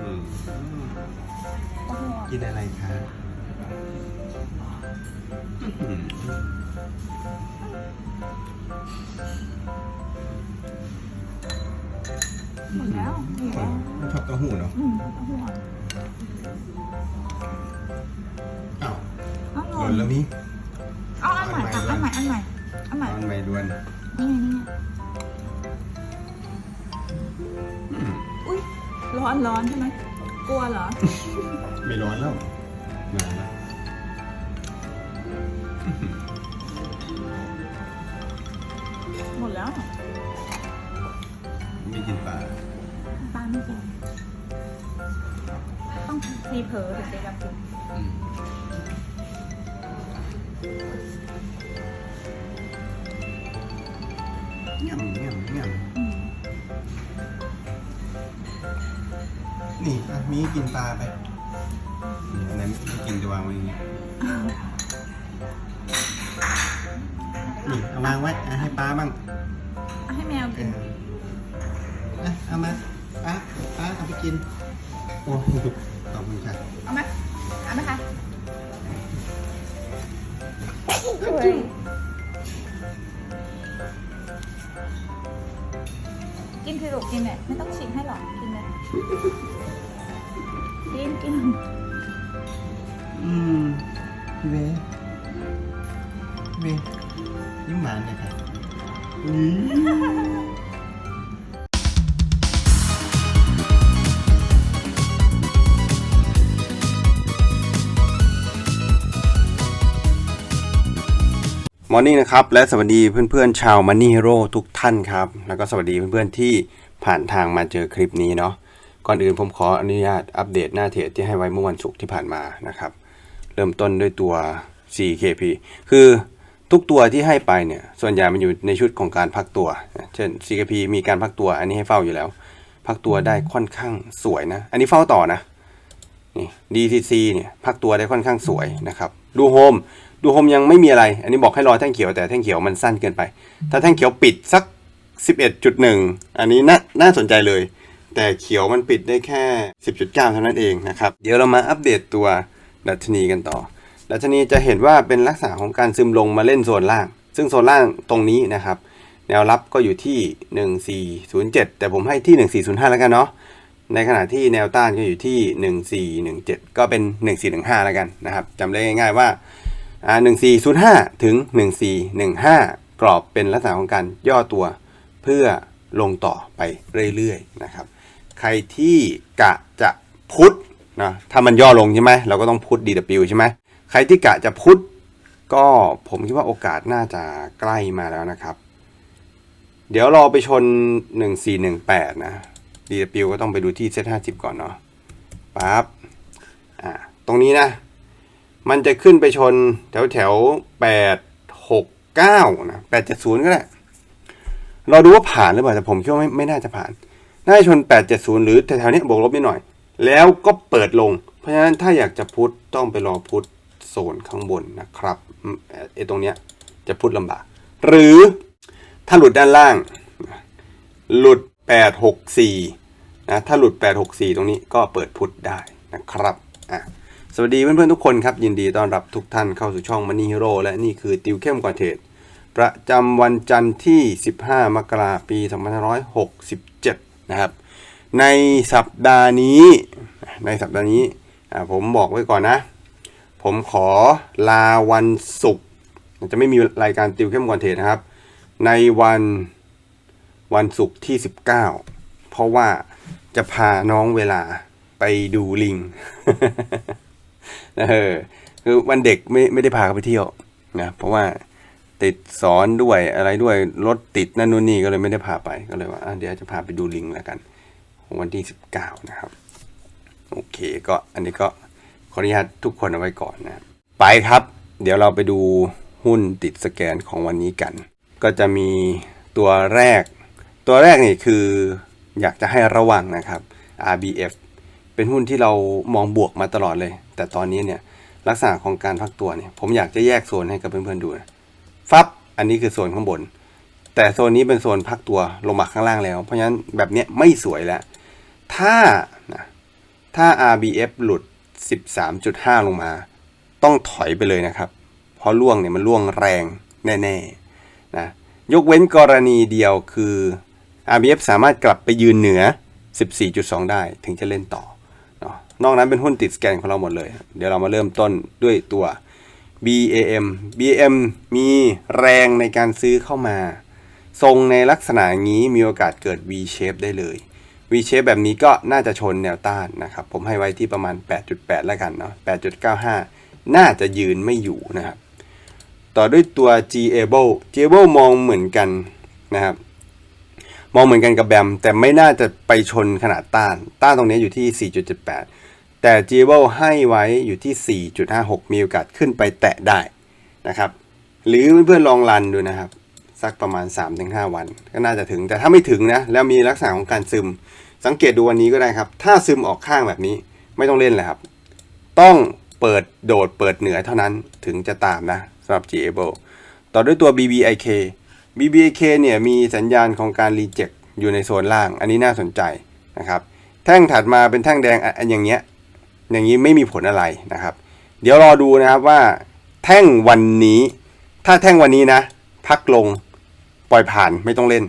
อืมโอ้โหกินอะไรคะอืมหมดแล้วหมดแล้วไม่ชอบเต้าหู้เนาะอืมโอ้โหอ้าวเอาหล่นแล้วนี่เอาอันใหม่ค่ะอันใหม่อันใหม่อันใหม่มันไม่ดวนนี่ไงนี่ อนร้อนใช่ไหมกลัวเหรอ ไม่ร้อนแล้วนานแล้วหมดแล้วไม่กินปลาปลาไม่กินต้องมีเผลอถึงจะยอมกินอืมเงียบเงียบเงียบ นี่อะมีกินปลาไปนี่อันนั้นไม่กินจะวางไว้อย่างนี้นี่เอาวางไว้อะให้ปลาบ้างเอาให้แมวเอกิน ออะเอามาปลาปลาเอาไปกินโอ้ยขอบคุณค่ะเอาไหมเอาไหมคะกินคือลูกกินเนี่ยไม่ต้องฉีกให้หรอกกินเลย กินกินอืมพี่เวพี่เวยิ้มหวานเลยค่ะอืมมอร์นิ่งนะครับและสวัสดีเพื่อนๆชาว Money Hero ทุกท่านครับ แล้วก็สวัสดีเพื่อนๆที่ผ่านทางมาเจอคลิปนี้เนาะ ก่อนอื่นผมขออนุญาตอัปเดตหน้าเทรดที่ให้ไว้เมื่อวันศุกร์ที่ผ่านมานะครับ เริ่มต้นด้วยตัว CKP คือทุกตัวที่ให้ไปเนี่ย ส่วนใหญ่มันอยู่ในชุดของการพักตัว เช่น CKP มีการพักตัว อันนี้ให้เฝ้าอยู่แล้ว พักตัวได้ค่อนข้างสวยนะ อันนี้เฝ้าต่อนะ นี่ DTC เนี่ยพักตัวได้ค่อนข้างสวยนะครับ ดูโฮม ดูโฮมยังไม่มีอะไร อันนี้บอกให้รอแท่งเขียวแต่แท่งเขียวมันสั้นเกินไป ถ้าแท่งเขียวปิดสัก 11.1 อันนี้น่าน่าสนใจเลย แต่เขียวมันปิดได้แค่ 10.9 เท่านั้นเองนะครับ เดี๋ยวเรามาอัปเดตตัวดัชนีกันต่อ ดัชนีจะเห็นว่าเป็นลักษณะของการซึมลงมาเล่นโซนล่าง ซึ่งโซนล่างตรงนี้นะครับ แนวรับก็อยู่ที่ 1407 แต่ผมให้ที่ 1405 แล้วกันเนาะ ในขณะที่แนวต้านก็อยู่ที่ 1417 ก็เป็น 1415 แล้วกันนะครับจำได้ง่ายๆว่าอ่า1405 ถึง 1415 กรอบเป็นลักษณะของการย่อตัวเพื่อลงต่อไปเรื่อยๆนะครับ รที่กะจะพุทธนะถ้ามันย่อลงใช่ไหมเราก็ต้องพุทธ DW ใช่ไหมใครที่กะจะพุทธก็ผมคิดว่าโอกาสน่าจะใกล้มาแล้วนะครับ เดี๋ยวรอไปชน 1418 นะ DW ก็ต้องไปดูที่เซต50 ก่อนเนาะปั๊บอ่าตรงนี้นะ มันจะขึ้นไปชนแถวแถว869 นะ 870 ก็ได้เราดูว่าผ่านหรือเปล่าแต่ผมคิดว่าไม่ไม่น่าจะผ่าน น่าจะชน 870 หรือแถวๆนี้บวกลบนิดหน่อย แล้วก็เปิดลง เพราะฉะนั้นถ้าอยากจะพุทธต้องไปรอพุทธโซนข้างบนนะครับอืมไอ้ตรงเนี้ยจะพุทธลำบาก หรือถ้าหลุดด้านล่าง หลุด 864 นะ ถ้าหลุด 864 ตรงนี้ก็เปิดพุทธได้นะครับอะสวัสดีเพื่อนๆทุกคนครับ ยินดีต้อนรับทุกท่านเข้าสู่ช่อง Money Hero และนี่คือติวเข้มกว่าเทรดประจำวันจันทร์ที่ 15 มกราคม ปี 2567 นะครับ ในสัปดาห์นี้ ในสัปดาห์นี้ผมบอกไว้ก่อนนะ ผมขอลาวันศุกร์จะไม่มีรายการติวเข้มกว่าเทนะครับ ในวันวันศุกร์ที่ 19 เพราะว่าจะพาน้องเวลาไปดูลิงเออคือวันเด็กไม่ไม่ได้พาเขาไปเที่ยวนะเพราะว่า ติดสอนด้วยอะไรด้วยรถติดนั่นนู่นนี่ก็เลยไม่ได้พาไปก็เลยว่าเดี๋ยวจะพาไปดูลิงแล้วกันของวันที่ 19 นะครับ โอเคก็อันนี้ก็ขออนุญาตทุกคนเอาไว้ก่อนนะไปครับ เดี๋ยวเราไปดูหุ้นติดสแกนของวันนี้กัน ก็จะมีตัวแรก ตัวแรกนี่คืออยากจะให้ระวังนะครับ RBF เป็นหุ้นที่เรามองบวกมาตลอดเลย แต่ตอนนี้เนี่ยลักษณะของการพักตัวเนี่ยผมอยากจะแยกโซนให้กับเพื่อนๆดูนะ ฟับ อันนี้คือโซนข้างบน แต่โซนนี้เป็นโซนพักตัวลงมาข้างล่างแล้ว เพราะฉะนั้นแบบเนี้ยไม่สวยแล้ว ถ้านะถ้า RBF หลุด 13.5 ลงมา ต้องถอยไปเลยนะครับ เพราะล่วงเนี่ยมันล่วงแรงแน่ๆนะยกเว้นกรณีเดียวคือ RBF สามารถกลับไปยืนเหนือ 14.2 ได้ถึงจะเล่นต่อนาะนอกนั้นเป็นหุ้นติดสแกนของเราหมดเลย เดี๋ยวเรามาเริ่มต้นด้วยตัว BAM BAM มีแรงในการซื้อเข้ามา ทรงในลักษณะงนี้มีโอกาสเกิด V shape ได้เลย V shape แบบนี้ก็น่าจะชนแนวต้านนะครับ ผมให้ไว้ที่ประมาณ 8.8 แล้วกันเนาะ 8.95 น่าจะยืนไม่อยู่นะครับ ต่อด้วยตัว Gable Gable มองเหมือนกันนะครับ มองเหมือนกันกับแบม แต่ไม่น่าจะไปชนขนาดต้าน ต้านตรงนี้อยู่ที่ 4.78 แต่ g b l e ให้ไว้อยู่ที่ 4.56 มีโอกาสขึ้นไปแตะได้นะครับ หรือเพื่อนๆลองรันดูนะครับ สักประมาณ 3-5 วัน ก็น่าจะถึง แต่ถ้าไม่ถึงนะ แล้วมีลักษณะของการซึม สังเกตดูวันนี้ก็ได้ครับ ถ้าซึมออกข้างแบบนี้ไม่ต้องเล่นเลยครับ ต้องเปิดโดดเปิดเหนือเท่านั้นถึงจะตามนะสำหรับ g a b l e ต่อด้วยตัว BBIK BBIK เนี่ยมีสัญญาณของการรีเจ็คอยู่ในโซนล่าง อันนี้น่าสนใจนะครับ แท่งถัดมาเป็นแท่งแดงอันอย่างเงี้ย อย่างนี้ไม่มีผลอะไรนะครับ เดี๋ยวรอดูนะครับว่าแท่งวันนี้ ถ้าแท่งวันนี้นะ พักลงปล่อยผ่านไม่ต้องเล่น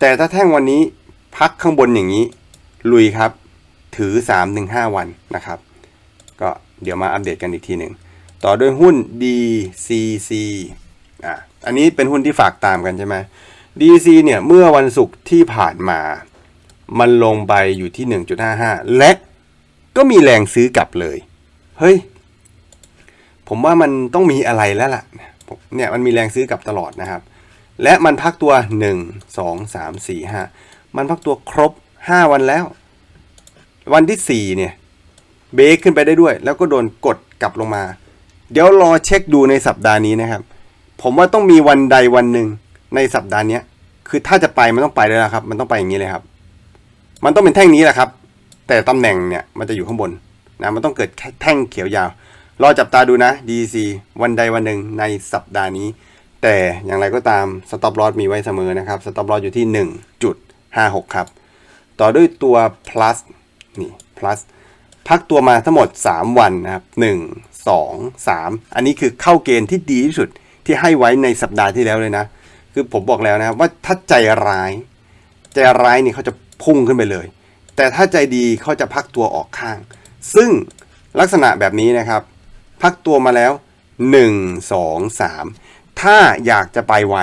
แต่ถ้าแท่งวันนี้พักข้างบนอย่างนี้ ลุยครับ ถือ 3-5 วันนะครับ ก็เดี๋ยวมาอัปเดตกันอีกทีหนึ่งต่อด้วยหุ้น DCC อะอันนี้เป็นหุ้นที่ฝากตามกันใช่ไหม DC เนี่ย เมื่อวันศุกร์ที่ผ่านมา มันลงไปอยู่ที่ 1.55 และ ก็มีแรงซื้อกลับเลย เฮ้ย ผมว่ามันต้องมีอะไรแล้วล่ะ เนี่ยมันมีแรงซื้อกลับตลอดนะครับ และมันพักตัว 1 2 3 4 5 มันพักตัวครบ 5 วันแล้ว วันที่ 4 เนี่ย เบรกขึ้นไปได้ด้วย แล้วก็โดนกดกลับลงมา เดี๋ยวรอเช็คดูในสัปดาห์นี้นะครับ ผมว่าต้องมีวันใดวันหนึ่งในสัปดาห์นี้คือถ้าจะไปมันต้องไปเลยนะครับ มันต้องไปอย่างนี้เลยครับ มันต้องเป็นแท่งนี้แหละครับ แต่ตำแหน่งเนี่ยมันจะอยู่ข้างบนนะมันต้องเกิดแท่งเขียวยาว รอจับตาดูนะ DC วันใดวันหนึ่งในสัปดาห์นี้ แต่อย่างไรก็ตามสต็อปลอสมีไว้เสมอนะครับสต็อปลอสอยู่ที่ 1.56 ครับ ต่อด้วยตัว plus นี่ plus พักตัวมาทั้งหมด 3 วันนะครับ 1 2 3 อันนี้คือเข้าเกณฑ์ที่ดีที่สุดที่ให้ไว้ในสัปดาห์ที่แล้วเลยนะ คือผมบอกแล้วนะครับว่าถ้าใจร้าย ใจร้ายนี่เขาจะพุ่งขึ้นไปเลย แต่ถ้าใจดีเขาจะพักตัวออกข้าง ซึ่งลักษณะแบบนี้นะครับ พักตัวมาแล้ว 1 2 3 ถ้าอยากจะไปไว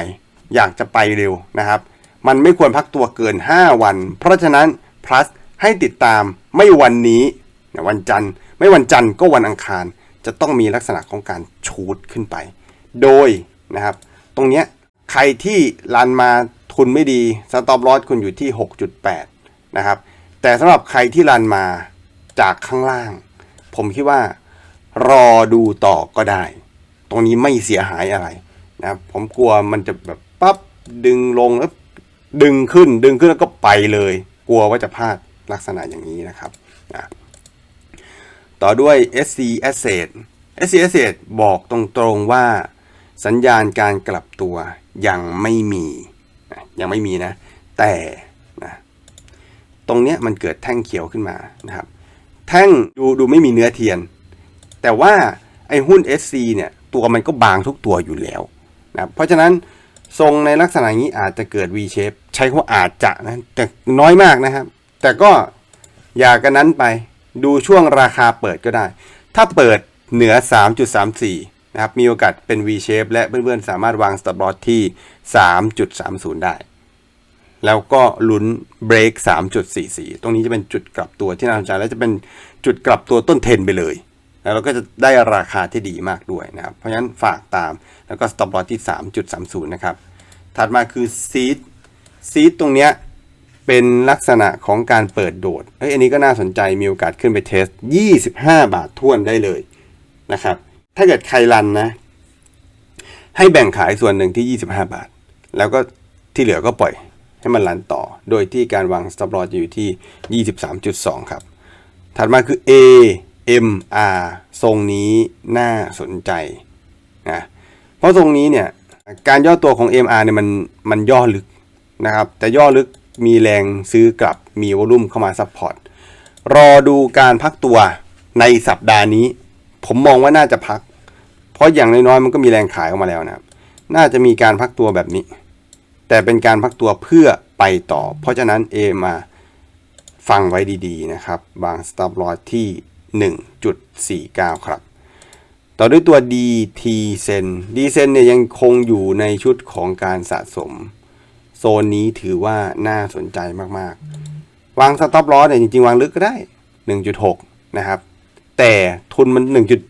อยากจะไปเร็วนะครับ มันไม่ควรพักตัวเกิน 5 วัน เพราะฉะนั้น plus ให้ติดตามไม่วันนี้วันจันทร์ ไม่วันจันทร์ก็วันอังคาร จะต้องมีลักษณะของการชูดขึ้นไป โดยนะครับ ตรงเนี้ยใครที่รันมาทุนไม่ดีสต็อปลอสคุณอยู่ที่ 6.8 นะครับ แต่สำหรับใครที่รันมาจากข้างล่าง ผมคิดว่ารอดูต่อก็ได้ ตรงนี้ไม่เสียหายอะไรนะผมกลัวมันจะแบบปั๊บดึงลงแล้วดึงขึ้นดึงขึ้นแล้วก็ไปเลย กลัวว่าจะพลาดลักษณะอย่างนี้นะครับนะต่อด้วย SC Asset SC Asset บอกตรงๆว่าสัญญาณการกลับตัวยังไม่มี ยังไม่มีนะ แต่ ตรงเนี้ยมันเกิดแท่งเขียวขึ้นมานะครับแท่งดูดูไม่มีเนื้อเทียน แต่ว่าไอ้หุ้น SC เนี่ยตัวมันก็บางทุกตัวอยู่แล้วนะเพราะฉะนั้นทรงในลักษณะนี้อาจจะเกิด V shape ใช้คำว่าอาจจะนะแต่น้อยมากนะครับ แต่ก็อย่ากันนั้นไปดูช่วงราคาเปิดก็ได้ ถ้าเปิดเหนือ 3.34 นะครับ มีโอกาสเป็น V shape และเพื่อนๆ สามารถวาง stop loss ที่ 3.30 ได้ แล้วก็ลุ้นเบรก3.44 ตรงนี้จะเป็นจุดกลับตัวที่น่าสนใจและจะเป็นจุดกลับตัวต้นเทนไปเลย แล้วเราก็จะได้ราคาที่ดีมากด้วยนะครับ เพราะฉะนั้นฝากตามแล้วก็ stop loss ที่ 3.30 นะครับ ถัดมาคือ seed seed ตรงเนี้ยเป็นลักษณะของการเปิดโดดเอ้ย อันนี้ก็น่าสนใจ มีโอกาสขึ้นไปเทส 25 บาทท่วนได้เลยนะครับ ถ้าเกิดใครรันนะ ให้แบ่งขายส่วนหนึ่งที่ 25 บาท แล้วก็ที่เหลือก็ปล่อย ให้มันรันต่อ โดยที่การวาง stop loss อยู่ที่ 23.2 ครับ ถัดมาคือ A M R ทรงนี้น่าสนใจนะเพราะทรงนี้เนี่ยการย่อตัวของ MR เนี่ยมันมันย่อลึกนะครับแต่ย่อลึกมีแรงซื้อกลับมีวอลุ่มเข้ามาซัพพอร์ตรอดูการพักตัวในสัปดาห์นี้ ผมมองว่าน่าจะพัก เพราะอย่างน้อยๆมันก็มีแรงขายออกมาแล้วนะครับ น่าจะมีการพักตัวแบบนี้ แต่เป็นการพักตัวเพื่อไปต่อ เพราะฉะนั้นเอมาฟังไว้ดีๆนะครับวาง stop loss ที่ 1.49 ครับ ต่อด้วยตัว DT Sen D Sen เนี่ยยังคงอยู่ในชุดของการสะสม โซนนี้ถือว่าน่าสนใจมากๆ วาง stop loss เนี่ยจริงๆ วางลึกก็ได้ 1.6 นะครับ แต่ทุนมัน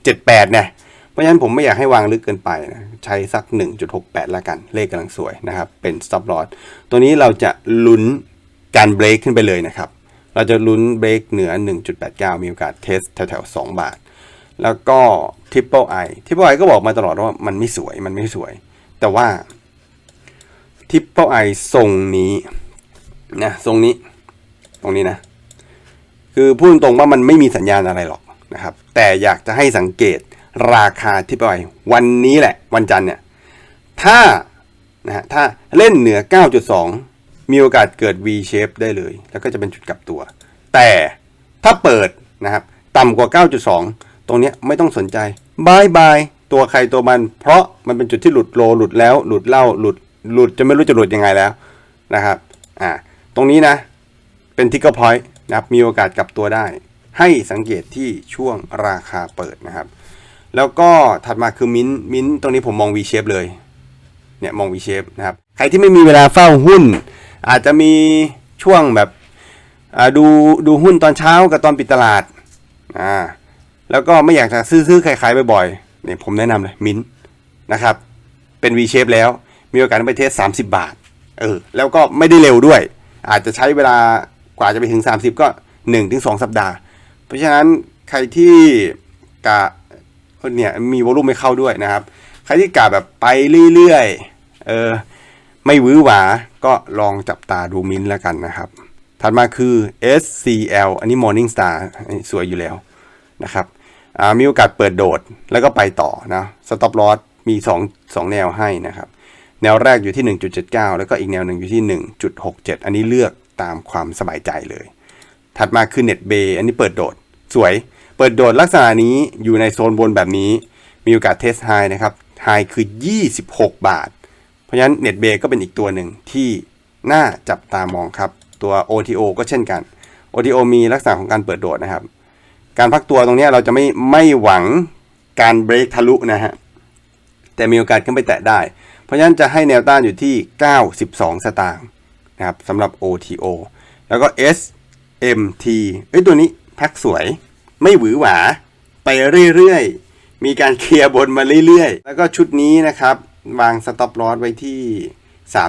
1.78เนี่ย เพราะฉะนั้นผมไม่อยากให้วางลึกเกินไปนะใช้สัก 1.68 ละกัน เลขกำลังสวยนะครับ เป็น stop loss ตัวนี้เราจะลุ้นการเบรกขึ้นไปเลยนะครับ เราจะลุ้นเบรกเหนือ 1.89 มีโอกาสเทสแถวๆ 2 บาท แล้วก็ Triple I Triple I ก็บอกมาตลอดว่ามันไม่สวยมันไม่สวย แต่ว่า Triple I ทรงนี้นะทรงนี้ตรงนี้นะ คือพูดตรงว่ามันไม่มีสัญญาณอะไรหรอกนะครับ แต่อยากจะให้สังเกต ราคาที่ปล่อยวันนี้แหละ วันจันทร์เนี่ย ถ้านะฮะถ้าเล่นเหนือ 9.2 มีโอกาสเกิด V shape ได้เลย แล้วก็จะเป็นจุดกลับตัว แต่ถ้าเปิดนะครับ ต่ำกว่า 9.2 ตรงนี้ไม่ต้องสนใจบายบายตัวใครตัวมัน เพราะมันเป็นจุดที่หลุดโลหลุดแล้ว หลุดเล่าหลุดหลุดจะไม่รู้จะหลุดยังไงแล้วนะครับอ่าตรงนี้นะ เป็นทิกเกอร์พอยต์นะครับมีโอกาสกลับตัวได้ ให้สังเกตที่ช่วงราคาเปิดนะครับ แล้วก็ถัดมาคือมิ้นท์มิ้นท์ตรงนี้ผมมอง V shape เลย เนี่ยมอง V shape นะครับ ใครที่ไม่มีเวลาเฝ้าหุ้น อาจจะมีช่วงแบบดูดูหุ้นตอนเช้ากับตอนปิดตลาด อ่า แล้วก็ไม่อยากจะซื้อซื้อขายขายบ่อยๆ เนี่ยผมแนะนำเลยมิ้นท์นะครับ เป็น V shape แล้ว มีโอกาสไปเทส 30 บาท เออ แล้วก็ไม่ได้เร็วด้วย อาจจะใช้เวลากว่าจะไปถึง 30 ก็ 1-2 สัปดาห์ เพราะฉะนั้นใครที่กะ เนี่ยมีวอลุ่มไม่เข้าด้วยนะครับใครที่กะแบบไปเรื่อยๆเออไม่วื้อหวาก็ลองจับตาดูมินแล้วกันนะครับ ถัดมาคือ SCL อันนี้ Morning Star สวยอยู่แล้วนะครับมีโอกาสเปิดโดดแล้วก็ไปต่อนะ Stop Loss มี 2 2 แนวให้นะครับ แนวแรกอยู่ที่ 1.79 แล้วก็อีกแนวหนึ่งอยู่ที่ 1.67 อันนี้เลือกตามความสบายใจเลย ถัดมาคือ Net Bay อันนี้เปิดโดดสวย เปิดโดดลักษณะนี้อยู่ในโซนบนแบบนี้ มีโอกาสเทสไฮนะครับไฮคือ 26 บาท เพราะฉะนั้น Net Bay ก็เป็นอีกตัวหนึ่งที่น่าจับตามองครับ ตัว OTO ก็เช่นกัน OTO มีลักษณะของการเปิดโดดนะครับ การพักตัวตรงนี้เราจะไม่ไม่หวังการเบรกทะลุนะฮะ แต่มีโอกาสขึ้นไปแตะได้ เพราะฉะนั้นจะให้แนวต้านอยู่ที่ 92 สตางค์นะครับสำหรับ OTO แล้วก็ SMT เอ้ยตัวนี้แพ็คสวย ไม่หวือหวาไปเรื่อยๆ มีการเคลียร์บนมาเรื่อยๆ แล้วก็ชุดนี้นะครับ วางสต็อปลอสไว้ที่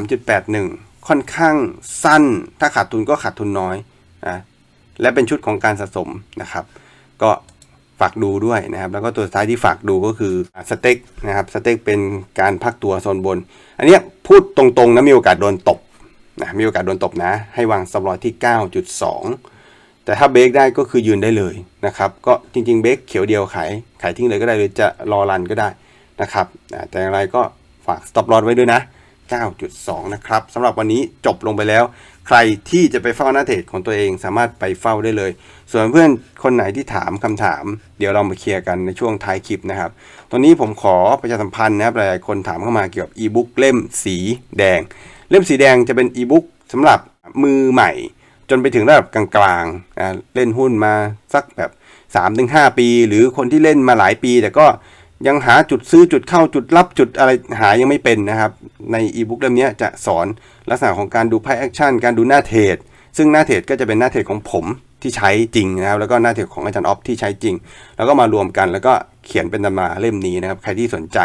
3.81 ค่อนข้างสั้น ถ้าขาดทุนก็ขาดทุนน้อยอะและเป็นชุดของการสะสมนะครับ ก็ฝากดูด้วยนะครับ แล้วก็ตัวท้ายที่ฝากดูก็คือสเต็กนะครับสเต็กเป็นการพักตัวโซนบน อันนี้พูดตรงๆนะมีโอกาสโดนตบนะมีโอกาสโดนตบนะ ให้วางสำรอยที่ 9.2 แต่ถ้าเบรกได้ก็คือยืนได้เลยนะครับ ก็จริงๆเบรกเขียวเดียวขายขายทิ้งเลยก็ได้หรือจะรอรันก็ได้นะครับแต่อย่างไรก็ฝาก stop loss ไว้ด้วยนะ 9.2 นะครับสำหรับวันนี้จบลงไปแล้ว ใครที่จะไปเฝ้าหน้าเทรดของตัวเองสามารถไปเฝ้าได้เลย ส่วนเพื่อนคนไหนที่ถามคำถาม เดี๋ยวเรามาเคลียร์กันในช่วงท้ายคลิปนะครับ ตอนนี้ผมขอประชาสัมพันธ์นะครับหลายๆคนถามเข้ามาเกี่ยวกับอีบุ๊กเล่มสีแดง เล่มสีแดงจะเป็นอีบุ๊กสำหรับมือใหม่ จนไปถึงระดับกลางๆนะเล่นหุ้นมาสักแบบ 3-5 ปี หรือคนที่เล่นมาหลายปี แต่ก็ยังหาจุดซื้อจุดเข้าจุดรับจุดอะไรหายังไม่เป็นนะครับ ในอีบุ๊กเล่มนี้จะสอนลักษณะของการดูไพ่แอคชั่นการดูหน้าเทรดซึ่งหน้าเทรดก็จะเป็นหน้าเทรดของผมที่ใช้จริงนะครับ แล้วก็หน้าเทรดของอาจารย์ออฟที่ใช้จริง แล้วก็มารวมกันแล้วก็เขียนเป็นตำราเล่มนี้นะครับ ใครที่สนใจ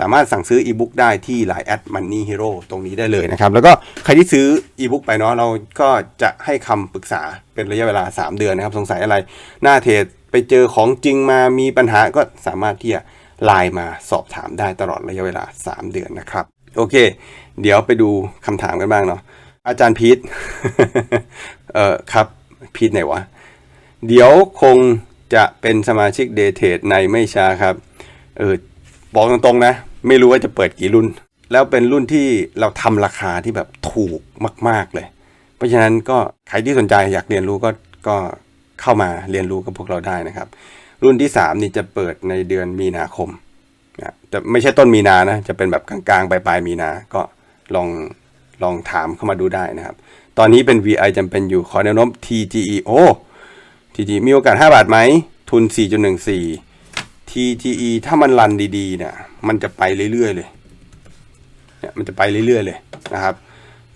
สามารถสั่งซื้ออีบุ๊กได้ที่ Line แอด Money Hero ตรงนี้ได้เลยนะครับ แล้วก็ใครที่ซื้ออีบุ๊กไปเนาะเราก็จะให้คำปรึกษาเป็นระยะเวลา 3 เดือนนะครับ สงสัยอะไร หน้าเทรดไปเจอของจริงมามีปัญหาก็สามารถที่จะไลน์มาสอบถามได้ตลอดระยะเวลา 3 เดือนนะครับ โอเค เดี๋ยวไปดูคำถามกันบ้างเนาะอาจารย์พีทเอ่อครับพีทไหนวะ เดี๋ยวคงจะเป็นสมาชิกเดเทดในไม่ช้าครับ เออ บอกตรงๆนะ ไม่รู้ว่าจะเปิดกี่รุ่น แล้วเป็นรุ่นที่เราทำราคาที่แบบถูกมาก ๆเลย เพราะฉะนั้นก็ใครที่สนใจอยากเรียนรู้ก็ก็เข้ามาเรียนรู้กับพวกเราได้นะครับ รุ่นที่ 3 นี่จะเปิดในเดือนมีนาคมนะแต่ไม่ใช่ต้นมีนานะ จะเป็นแบบกลางๆปลายๆมีนา ก็ลองลองถามเข้ามาดูได้นะครับ ตอนนี้เป็น VI จำเป็นอยู่ขอแนวโน้ม TGE โอ้ TGE มีโอกาส 5 บาทไหม ทุน 4.14 TGE ถ้ามันรันดีๆเนี่ยมันจะไปเรื่อยๆเลยเนี่ยมันจะไปเรื่อยๆเลยนะครับ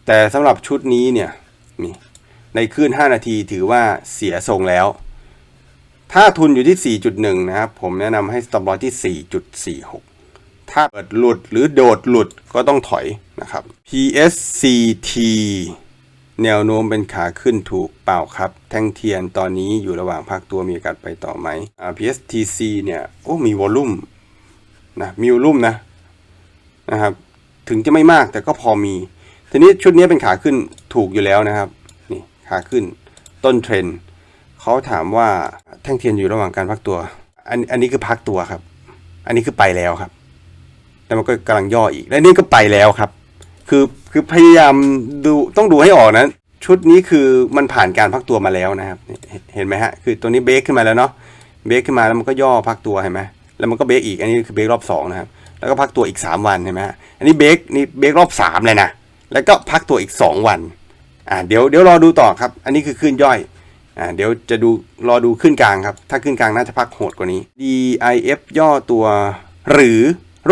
แต่สำหรับชุดนี้เนี่ยนี่ในคลื่น 5 นาทีถือว่าเสียทรงแล้ว ถ้าทุนอยู่ที่ 4.1 นะครับ ผมแนะนำให้ stop loss ที่ 4.46 ถ้าเปิดหลุดหรือโดดหลุดก็ต้องถอยนะครับ PSCT แนวโน้มเป็นขาขึ้นถูกเปล่าครับ แท่งเทียนตอนนี้อยู่ระหว่างพักตัวมีโอกาสไปต่อไหมอ่า PSTC เนี่ยโอ้มีวอลลุ่มนะมีวอลลุ่มนะนะครับ ถึงจะไม่มากแต่ก็พอมี ทีนี้ชุดนี้เป็นขาขึ้นถูกอยู่แล้วนะครับนี่ขาขึ้นต้นเทรนเขาถามว่าแท่งเทียนอยู่ระหว่างการพักตัว อันอันนี้คือพักตัวครับ อันนี้คือไปแล้วครับ แล้วมันก็กำลังย่ออีก และนี่ก็ไปแล้วครับ คือคือพยายามดูต้องดูให้ออกนะ ชุดนี้คือมันผ่านการพักตัวมาแล้วนะครับ เห็นไหมฮะ คือตัวนี้เบรกขึ้นมาแล้วเนาะเบรกขึ้นมาแล้วมันก็ย่อพักตัวเห็นไหมแล้วมันก็เบรกอีกอันนี้คือเบรกรอบสองนะครับแล้วก็พักตัวอีก 3 วันเห็นไหมฮะอันนี้เบรกนี่เบรกรอบ3เลยนะแล้วก็พักตัวอีก 2 วันอ่าเดี๋ยวเดี๋ยวรอดูต่อครับ อันนี้คือขึ้นย่อยอ่าเดี๋ยวจะดูรอดูขึ้นกลางครับ ถ้าขึ้นกลางน่าจะพักโหดกว่านี้ DIF ย่อตัว หรือ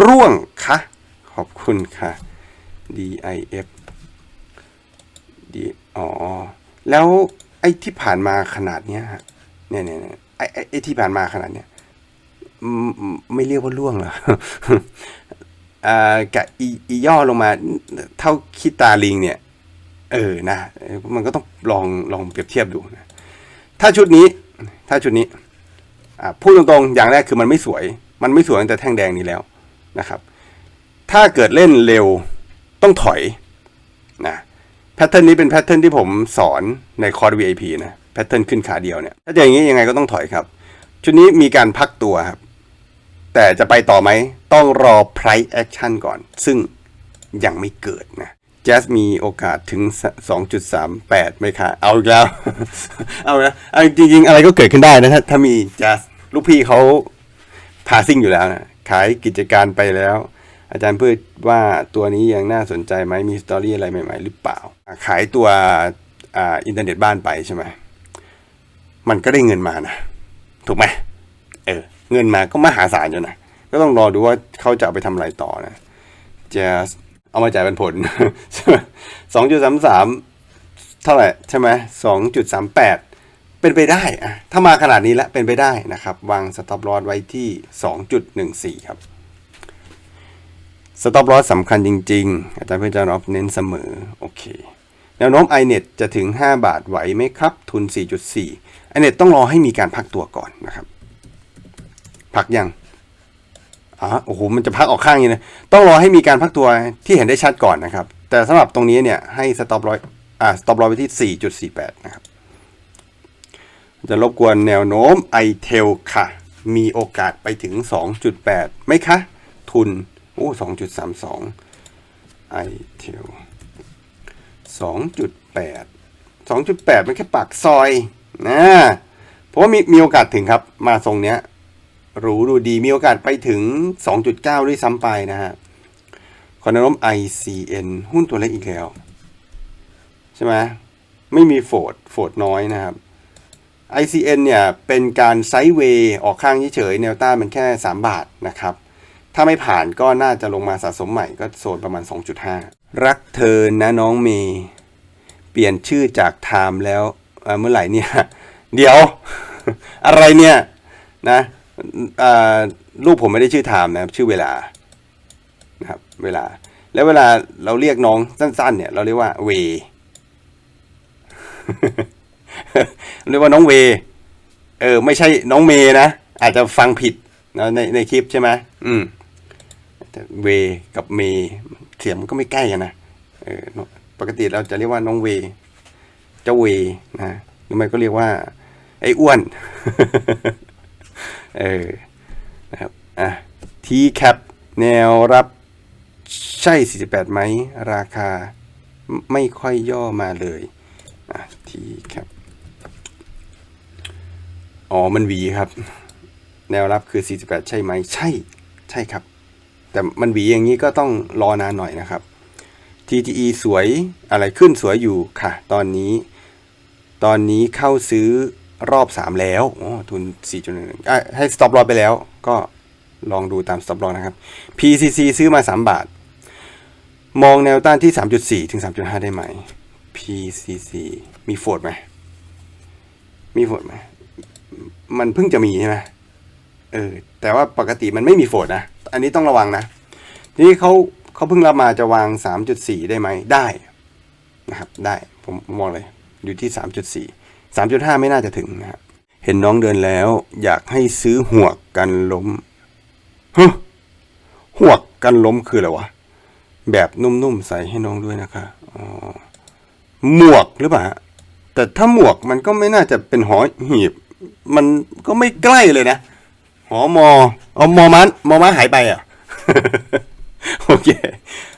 ร่วงคะขอบคุณค่ะ DIF D อ๋อ แล้วไอ้ที่ผ่านมาขนาดเนี้ยฮะเนี่ยเนี่ยไอ้ไอ้ที่ผ่านมาขนาดเนี้ยไม่เรียกว่าล่วงหรออ่ากับอีย่อลงมาเท่าคิดตาลิงเนี่ย เออนะ มันก็ต้องลองลองเปรียบเทียบดูนะถ้าชุดนี้ ถ้าชุดนี้อ่าพูดตรงๆ อย่างแรกคือมันไม่สวย มันไม่สวยตั้งแต่แท่งแดงนี้แล้วนะครับ ถ้าเกิดเล่นเร็ว ต้องถอยนะแพทเทิร์นนี้เป็นแพทเทิร์นที่ผมสอนในคอร์ส VIP นะแพทเทิร์นขึ้นขาเดียวเนี่ยถ้าอย่างนี้ยังไงก็ต้องถอยครับชุดนี้มีการพักตัวครับ แต่จะไปต่อไหมต้องรอ price action ก่อน ซึ่งยังไม่เกิดนะแจ z มีโอกาสถึง 2.38 ไหมคะเอาอีกแล้ว เอานะเอาจริงๆ อะไรก็เกิดขึ้นได้นะ ถ้าถ้ามีแจ z ลูกพี่เขาพาซิ่งอยู่แล้วนะขายกิจการไปแล้ว อาจารย์พืชว่าตัวนี้ยังน่าสนใจไหมมีสตอรี่อะไรใหม่ๆ หรือเปล่า ขายตัวอ่าอินเทอร์เน็ตบ้านไปใช่ไหมมันก็ได้เงินมานะ ถูกไหมเออ เงินมาก็มหาศาลอยู่นะ ก็ต้องรอดูว่าเขาจะไปทำอะไรต่อนะ จะเอามาจ่ายเป็นผลสองจุดสามสามเท่าไหร่ใช่ไหมสองจุดสามแปดเป็นไปได้อะถ้ามาขนาดนี้แล้วเป็นไปได้นะครับ วางสต็อปลอสไว้ที่2.14ครับ สต็อปลอสสำคัญจริง ๆ อาจารย์เพื่อนอาจารย์ออฟเน้นเสมอ โอเค แนวโน้ม iNet จะถึง 5 บาทไหวไหมครับ ทุน 4.4 iNet ต้องรอให้มีการพักตัวก่อนนะครับ พักยังอ๋อโอ้โห มันจะพักออกข้างอย่างนะต้องรอให้มีการพักตัวที่เห็นได้ชัดก่อนนะครับ แต่สำหรับตรงนี้เนี่ยให้สต็อปลอสอ่าสต็อปลอสไว้ที่ 4.48 นะครับ จะรบกวนแนวโน้ม i t e l ค่ะ มีโอกาสไปถึง 2.8ไหมคะ ทุน โอ้2.32 i t e l 2.8 2.8มันแค่ปากซอยนะเพราะว่ามีมีโอกาสถึงครับ มาทรงเนี้ยหรูดูดีมีโอกาสไปถึง 2.9 ด้วยซ้ำไปนะฮะขอนวโนม ICN หุ้นตัวเล็กอีกแล้ว ใช่ไหมไม่มีโฟดโฟดน้อยนะครับ ICN เนี่ย เป็นการไซด์เวย์ออกข้างเฉยๆแนวต้านมันแค่ 3 บาทนะครับ ถ้าไม่ผ่านก็น่าจะลงมาสะสมใหม่ก็โซนประมาณ 2.5 รักเธอนะน้องเมย์เปลี่ยนชื่อจากไทม์แล้วเเมื่อไหร่เนี่ย เดี๋ยว อะไรเนี่ยนะลูกผมไม่ได้ชื่อไทม์นะครับชื่อเวลานะครับเวลา แล้วเวลาเราเรียกน้องสั้น ๆ เนี่ย เราเรียกว่าเวเรียกว่าน้องเว เออ ไม่ใช่น้องเมย์นะ อาจจะฟังผิดนะในในคลิปใช่ไหมอืม แต่เวกับเมเสียงมันก็ไม่ใกล้กันนะเออปกติเราจะเรียกว่าน้องเวเจ้าเวนะหรือไม่ก็เรียกว่า ไอ้อ้วนเออนะครับอะทีแคปแนวรับใช่ 48 ไหม ราคาไม่ค่อยย่อมาเลยอะทีแคปอ๋อ มันวีครับ แนวรับคือ 48 ใช่ไหม ใช่ ใช่ครับ แต่มันหวีอย่างนี้ก็ต้องรอนานหน่อยนะครับ TTE สวยอะไรขึ้นสวยอยู่ค่ะ ตอนนี้ ตอนนี้เข้าซื้อรอบ 3 แล้วอ๋อทุน 4.1อะให้ stop loss ไปแล้ว ก็ลองดูตาม stop loss นะครับ PCC ซื้อมา 3 บาท มองแนวต้านที่ 3.4 ถึง 3.5 ได้ไหม PCC มีโฟดไหม มีโฟดไหม มันเพิ่งจะมีใช่ไหม เออแต่ว่าปกติมันไม่มีโฟดนะ อันนี้ต้องระวังนะ ทีนี้เขาเขาเพิ่งรับมาจะวาง 3.4 ได้ไหมได้นะครับได้ผมมองเลยอยู่ที่ 3.4 3.5 ไม่น่าจะถึงนะครับเห็นน้องเดินแล้ว อยากให้ซื้อหัวกกันล้มฮะหวกกันล้มคืออะไรวะแบบนุ่มๆใส่ให้น้องด้วยนะคะอ๋อหมวกหรือเปล่าแต่ถ้าหมวกมันก็ไม่น่าจะเป็นหอหีบ มันก็ไม่ใกล้เลยนะ อมอเอามอมันมอมาหายไปอะโอเค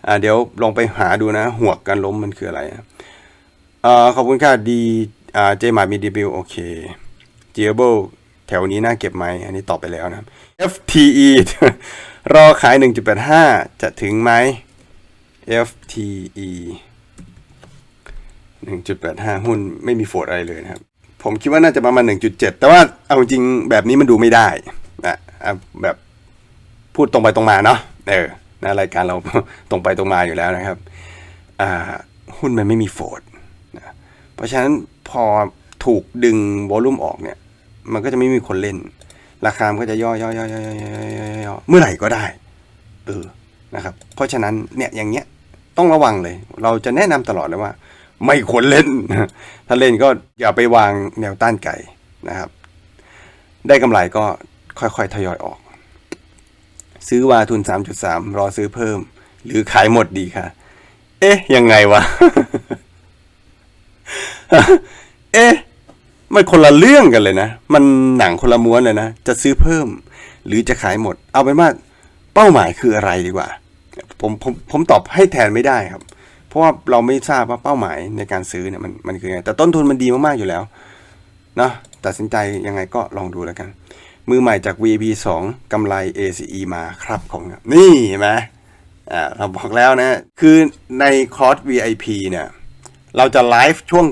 อ่าเดี๋ยวลองไปหาดูนะ หวกกันล้มมันคืออะไรอ่าขอบคุณค่ะดีอ่าเจมามีดีบิวโอเคเจเบิลแถวนี้น่าเก็บไหม อันนี้ตอบไปแล้วนะครับ FTE รอขาย 1.85 จะถึงไหม FTE 1.85 หุ้นไม่มีโฟดอะไรเลยนะครับ ผมคิดว่าน่าจะประมาณ 1.7 แต่ว่าเอาจริงแบบนี้มันดูไม่ได้ แบบพูดตรงไปตรงมาเนาะเออนะรายการเราตรงไปตรงมาอยู่แล้วนะครับหุ้นมันไม่มีโฟดนะเพราะฉะนั้นพอถูกดึงวอลุ่มออกเนี่ย มันก็จะไม่มีคนเล่น ราคามันก็จะย่อย่อย่อย่อย่อย่อย่อเมื่อไหร่ก็ได้ เออนะครับ เพราะฉะนั้นเนี่ยอย่างเงี้ยต้องระวังเลย เราจะแนะนำตลอดเลยว่า ไม่ควรเล่น ถ้าเล่นก็อย่าไปวางแนวต้านไก่นะครับ ได้กำไรก็ ค่อยๆ ทยอยออก ซื้อวาทุน 3.3 รอซื้อเพิ่ม หรือขายหมดดีค่ะ เอ๊ะ ยังไงวะ เอ๊ะ มันคนละเรื่องกันเลยนะ มันหนังคนละม้วนเลยนะ จะซื้อเพิ่ม หรือจะขายหมด เอาเป็นว่าเป้าหมายคืออะไรดีกว่า ผมผมผมตอบให้แทนไม่ได้ครับ เพราะว่าเราไม่ทราบว่าเป้าหมายในการซื้อเนี่ยมันมันคือไง แต่ต้นทุนมันดีมากๆอยู่แล้วนะตัดสินใจยังไงก็ลองดูแล้วกัน มือใหม่จาก VP 2กำไร ACE มาครับของนี่เห็นไหมอ่าเราบอกแล้วนะ คือในคอร์ส VIP เนี่ยเราจะไลฟ์ช่วง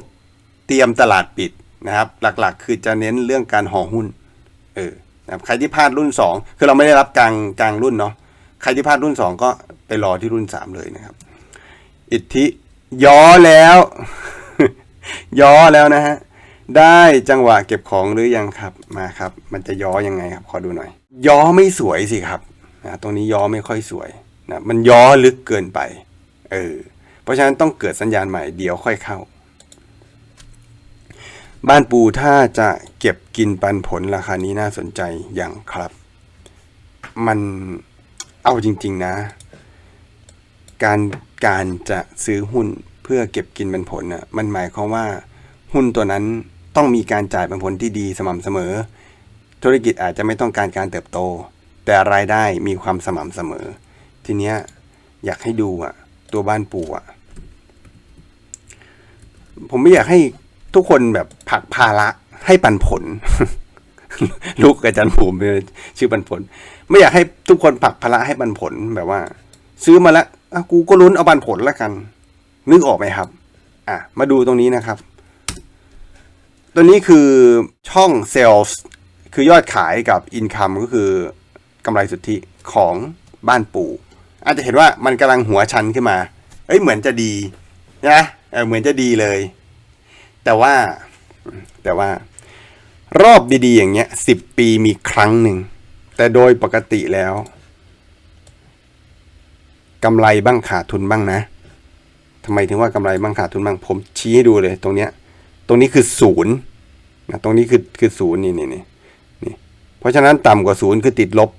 เตรียมตลาดปิดนะครับ หลักๆ คือจะเน้นเรื่องการห่อหุ้นเออนะใครที่พลาดรุ่น 2 คือเราไม่ได้รับกลางกลางรุ่นเนาะใครที่พลาดรุ่น 2 ก็ไปรอที่รุ่น 3 เลยนะครับ อิทธิย้อแล้ว ย้อแล้วนะฮะ ได้จังหวะเก็บของหรือยังครับมาครับ มันจะย้อยังไงครับขอดูหน่อย ย้อไม่สวยสิครับนะตรงนี้ย้อไม่ค่อยสวยนะมันย้อลึกเกินไปเออเพราะฉะนั้นต้องเกิดสัญญาณใหม่เดี๋ยวค่อยเข้า บ้านปูถ้าจะเก็บกินปันผลราคานี้น่าสนใจอย่างครับ มันเอาจริง ๆนะ การการจะซื้อหุ้นเพื่อเก็บกินปันผลน่ะมันหมายความว่าหุ้นตัวนั้น ต้องมีการจ่ายปันผลที่ดีสม่ำเสมอ ธุรกิจอาจจะไม่ต้องการการเติบโต แต่รายได้มีความสม่ำเสมอ ทีเนี้ยอยากให้ดูอะ ตัวบ้านปู่อะ ผมไม่อยากให้ทุกคนแบบผักภาระให้ปันผล ลูกอาจารย์ภูมิเป็นชื่อปันผล ไม่อยากให้ทุกคนผักภาระให้ปันผลแบบว่า ซื้อมาแล้วกูก็ลุ้นเอาปันผลแล้วกัน นึกออกไหมครับ อะ มาดูตรงนี้นะครับ ตัวนี้คือช่อง Sales คือยอดขายกับ Income ก็คือกำไรสุทธิของบ้านปู่ อาจจะเห็นว่ามันกำลังหัวชันขึ้นมา เอ้ยเหมือนจะดีนะเออเหมือนจะดีเลย แต่ว่าแต่ว่ารอบดีๆอย่างเงี้ยสิบปีมีครั้งหนึ่ง แต่โดยปกติแล้วกำไรบ้างขาดทุนบ้างนะทำไมถึงว่ากำไรบ้างขาดทุนบ้างผมชี้ให้ดูเลยตรงเนี้ย ตรงนี้คือศูนย์นะตรงนี้คือคือศูนย์นี่นี่นี่นี่เพราะฉะนั้นต่ำกว่าศูนย์คือติดลบ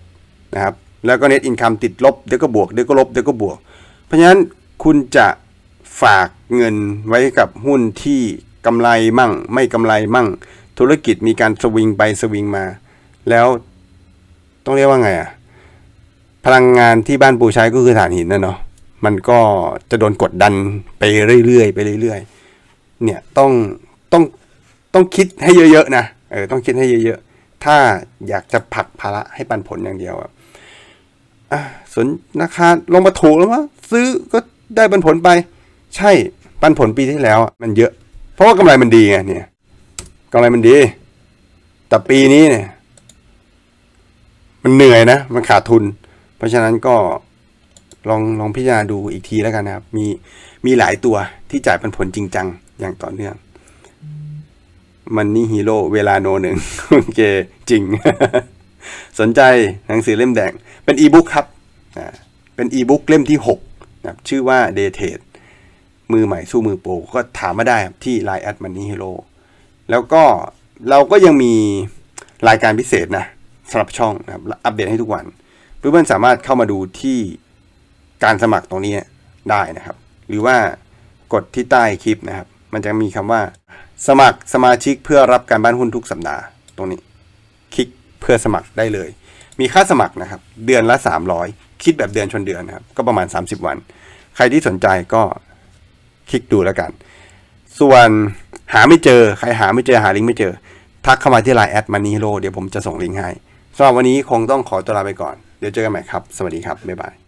นะครับแล้วก็ net income ติดลบเดี๋ยวก็บวกเดี๋ยวก็ลบเดี๋ยวก็บวก เพราะฉะนั้นคุณจะฝากเงินไว้กับหุ้นที่กำไรมั่ง ไม่กำไรมั่ง ธุรกิจมีการสวิงไปสวิงมา แล้วต้องเรียกว่าไงอะพลังงานที่บ้านปูใช้ก็คือถ่านหินนะเนาะมันก็จะโดนกดดันไปเรื่อยๆไปเรื่อยๆเนี่ยต้อง ต้องต้องคิดให้เยอะๆนะเออต้องคิดให้เยอะๆ ถ้าอยากจะผลักภาระให้ปันผลอย่างเดียวอะอะสนราคาลงมาถูกแล้วมั้งซื้อก็ได้ปันผลไป ใช่ปันผลปีที่แล้วมันเยอะ เพราะว่ากำไรมันดีไงเนี่ยกำไรมันดี แต่ปีนี้เนี่ย มันเหนื่อยนะ มันขาดทุน เพราะฉะนั้นก็ลองลองพิจารณาดูอีกทีแล้วกันนะครับ มีมีหลายตัวที่จ่ายปันผลจริงจังอย่างต่อเนื่อง มันนี่ฮีโร่เวลาโนหนึ่งโอเค จริง สนใจหนังสือเล่มแดง เป็นอีบุ๊กครับอ่าเป็นอีบุ๊กเล่มที่6นะครับชื่อว่า Day t r a d มือใหม่สู้มือโปรก็ถามมาได้ที่ Line แอดมันนี่ฮีโร่แล้วก็เราก็ยังมีรายการพิเศษนะสำหรับช่องนะครับอัปเดตให้ทุกวัน เพื่อนๆสามารถเข้ามาดูที่การสมัครตรงนี้ได้นะครับ หรือว่ากดที่ใต้คลิปนะครับ มันจะมีคำว่า สมัครสมาชิกเพื่อรับการบ้านหุ้นทุกสัปดาห์ตรงนี้ คลิกเพื่อสมัครได้เลย มีค่าสมัครนะครับ เดือนละ 300 คิดแบบเดือนชนเดือนนะครับ ก็ประมาณ 30 วัน ใครที่สนใจก็คลิกดูแล้วกัน ส่วนหาไม่เจอ ใครหาไม่เจอหาลิงก์ไม่เจอ ทักเข้ามาที่ไลน์แอดมันนี่โ o เดี๋ยวผมจะส่งลิงก์ให้สำหรับวันนี้คงต้องขอตัวลาไปก่อน เดี๋ยวเจอกันใหม่ครับ สวัสดีครับ บ๊ายบาย